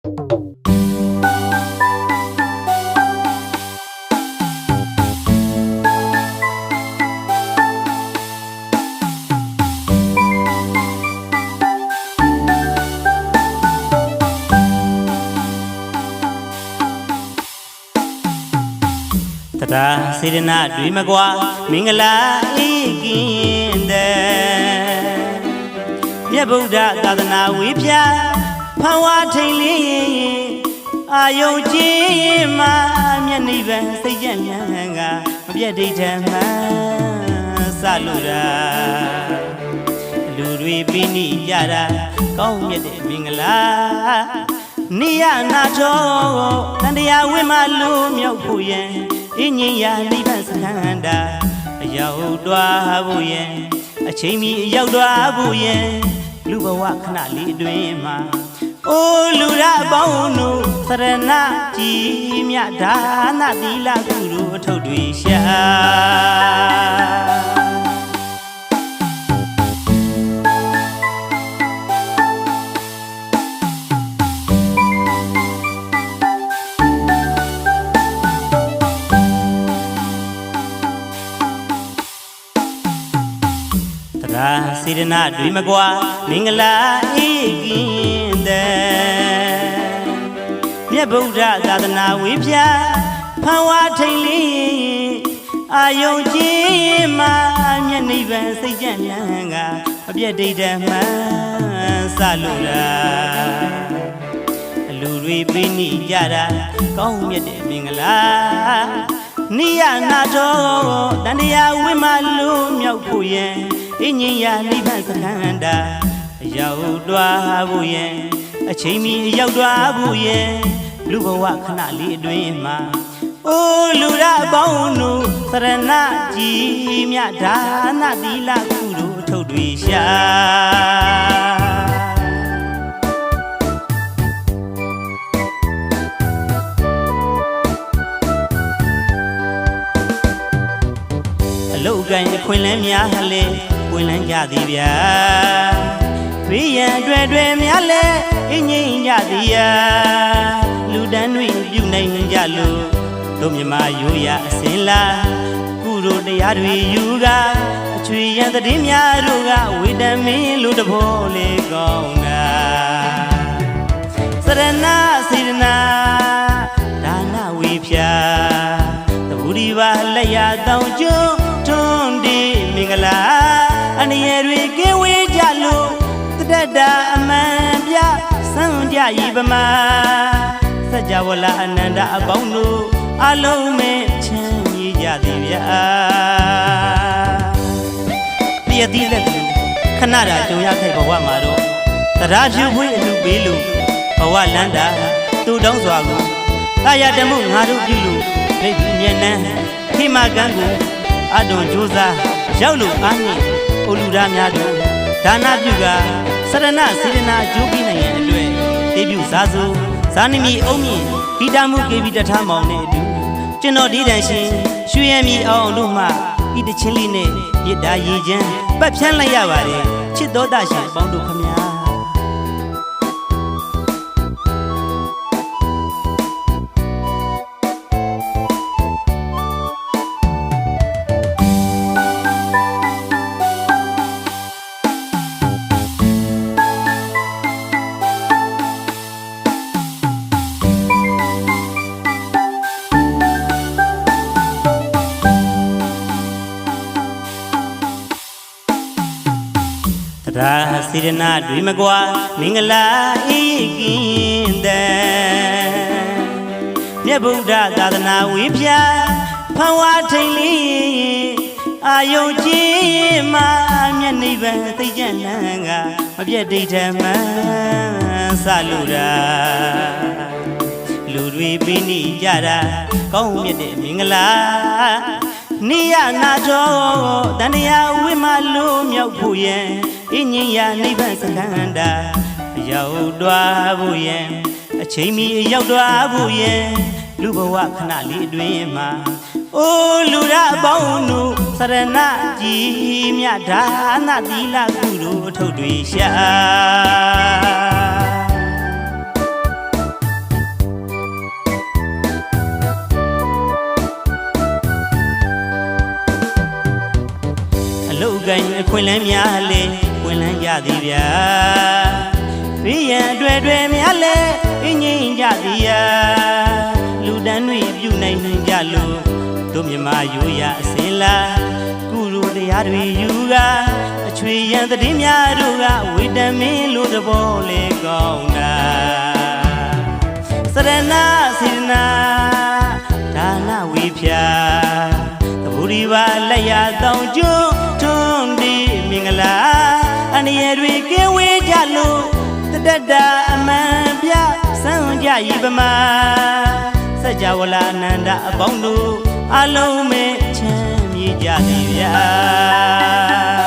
တရားစေရနာတွေမကွာမင်္ဂလာအေးကင်းတဲ့မြတ်ဗုဒ္ဓသာသနာဝေဖြာ ဖန်ဝါထိန်လေးအာယုံကြည်မှာမျက်နှိဗ္ဗာန်စိတ်ကြံ့ဉာဏ်ကမပြတ်ဒိဋ္ဌံမှစလို့တာလူတွေပြင်းနေကြတာကောင်းမြတ်တဲ့မင်္ဂလာနိယနာတော်တန်တရားဝိမလူမြောက်ဖို့ယံအင်းကြီးရာနိဗ္ဗာန်စခန္ဓာအရောက်တွားဖို့ယံအချိန်မီအရောက်တွားဖို့ယံလူဘဝခဏလေးအတွင်းမှာ အိုးလူရပေါင်းတို့သရဏကြည်မြဒါနသီလကုသိုလ်အထုပ်တွေရှာတရားစေရနာတွေမကွာမင်္ဂလာအေးကင်း တဲ့မြတ်ဗုဒ္ဓသာသနာဝေဖြာဖန်ဝါထိန်လေးအာယုံကြည်မှာမျက်နှိဗ္ဗာန်စိတ်ကြံ့ဉာဏ်ကအပြည့်ဒိဋ္ဌမှန်စလို့လားအလူတွေပြင်းနေကြတာကောင်းမြတ်တဲ့မင်္ဂလာနိယနာတော်တန်တရားဝိမလူမြောက်ဖို့ယံအင်းကြီးရာနိဗ္ဗာန်စခန္ဓာအ ရောက်တွားဖို့ယံအချိန်မီအရောက်တွားဖို့ယံလူဘဝခဏလေးအတွင်းမှာအိုးလူရပေါင်းတို့သရဏကြည်မြဒါနသီလကုသိုလ်အထုပ်တွေရှာအလုတ်ကန်အခွင့်လန်းများလဲပွင့်လန်းကြသည်ဗျာ ဘေးရန်တွေ့တွေ့များလဲအင်းငိမ့်ကြသည်ယာလူတန်းတွေပြုနိုင်ကြလို့တို့မြမရိုးရအစင်လာကုတို့တရားတွေယူကအချွေရန်တည်များတို့ကဝေတမင်းလူတဘောလေးကောင်းတာစရဏစေရနာဒါနဝေဖြာသဘူဒီပါလက်ရတောင်ကျွန်းထွန်း တတတာအမှန်ပြစံကြဤပမာစัจ java လာအနန္တအပေါင်းတို့အလုံးမဲ့ချမ်းမြေ့ကြသည်ဗျာတရတိလက်သူခဏတာကြုံရခဲ့ဘဝမှာတော့တရားဖြူဖွေးအလူပေးလို့ဘဝလန္တာသူတောင်းစွာကိုတာယာတမှုငါတို့ပြုလို့လက်ဒီမျက်နှမ်းခိမကန်းကိုအတွန်ကြိုးစားရောက်လို့အားနှင့်အိုလူသားများတို့ဒါနပြုက စရဏစေရနာအကျိုးပေးနိုင်ရန်အတွက်တေပြုစားစုဇာနမီအုံးမြင့်ဂီတမှုကေဗီတထားမောင်နဲ့အတူကျွန်တော်ဒီတန်ရှင်ရွှေရမီအောင်အောင်တို့မှဤတချင်းလေးနဲ့မြစ်တာရည်ချမ်းပတ်ဖြန်းလိုက်ရပါတယ်ချစ်တော်တရှင်ပေါင်းတို့ခမညာ စေရနာတွေမကွာမင်္ဂလာအေးကင်းတဲ့မြတ်ဗုဒ္ဓသာသနာဝေဖြာဖန်ဝါထိန်လေးအာယုံကြည်မှာမျက်နှိဗ္ဗာန်သိကြံ့လန်းကမပြတ်ဒိဋ္ဌမှန်စလို့တာလူတွေပြင်းနေကြတာကောင်းမြတ်တဲ့မင်္ဂလာနိယနာတော်တန်တရားဝိမလူမြောက်ဖို့ယံ အင်းရင်ရနိဗ္ဗာန်စခန္ဓာအရောက်တော်ဘူးရဲ့အချိန်မီအရောက်တော်ဘူးရဲ့လူဘဝခဏလေးအတွင်းမှာအိုးလူရအပေါင်းတို့သရဏကြည်မြဒါနသီလကုတို့အထုပ်တွေရှာအလုတ်ကိုင်းအခွင့်လန်းများလေ ခွင်လန်းကြသည်ဗျာဘေးရန်အတွေ့အတွေ့များလေအင်းငိမ့်ကြသည်ယာလူတန်းတွေပြုနိုင်နိုင်ကြလို့တို့မြမရိုးရအစင်လာကုရုတရားတွေယူကအချွေရန်သတင်းများတို့ကဝီတမင်လိုသဘောလေကောင်းတာစရဏစေနာဒါနဝိဖြာသဘူဒီပါလက်ရတောင်ကျွန်းထွန်းဒီမင်္ဂလာအ န္တရာယ်တွေကင်းဝေးကြလို့တတတအမှန်ပြစံကြဤပမာစัจ java လာအနန္တအပေါင်းတို့အလုံးမဲ့ချမ်းမြေ့ကြသည်ဗျာ